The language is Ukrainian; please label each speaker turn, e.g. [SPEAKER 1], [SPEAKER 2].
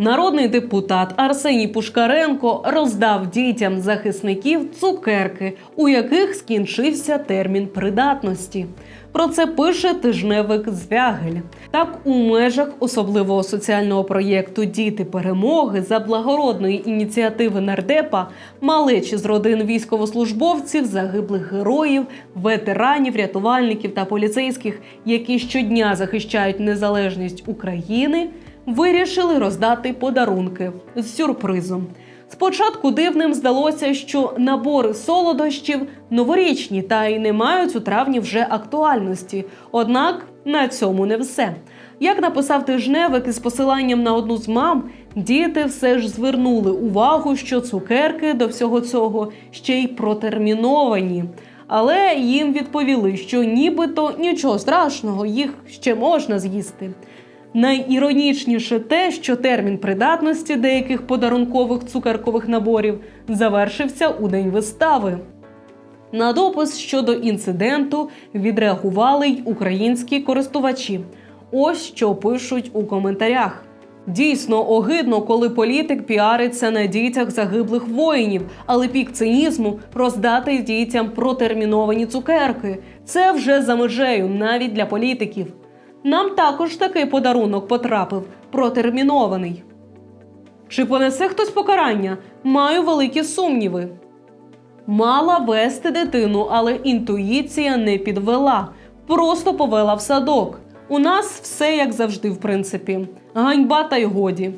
[SPEAKER 1] Народний депутат Арсеній Пушкаренко роздав дітям захисників цукерки, у яких скінчився термін придатності. Про це пише тижневик Звягель. Так, у межах особливого соціального проєкту Діти перемоги за благородної ініціативи нардепа малечі з родин військовослужбовців, загиблих героїв, ветеранів, рятувальників та поліцейських, які щодня захищають незалежність України, вирішили роздати подарунки з сюрпризом. Спочатку дивним здалося, що набори солодощів новорічні та й не мають у травні вже актуальності. Однак на цьому не все. Як написав тижневик із посиланням на одну з мам, діти все ж звернули увагу, що цукерки до всього цього ще й протерміновані. Але їм відповіли, що нібито нічого страшного, їх ще можна з'їсти. Найіронічніше те, що термін придатності деяких подарункових цукеркових наборів завершився у день вистави. На допис щодо інциденту відреагували й українські користувачі. Ось що пишуть у коментарях. Дійсно огидно, коли політик піариться на дітях загиблих воїнів, але пік цинізму роздати дітям протерміновані цукерки. Це вже за межею навіть для політиків. Нам також такий подарунок потрапив протермінований. Чи понесе хтось покарання? Маю великі сумніви. Мала вести дитину, але інтуїція не підвела. Просто повела в садок. У нас все як завжди, в принципі. Ганьба та й годі.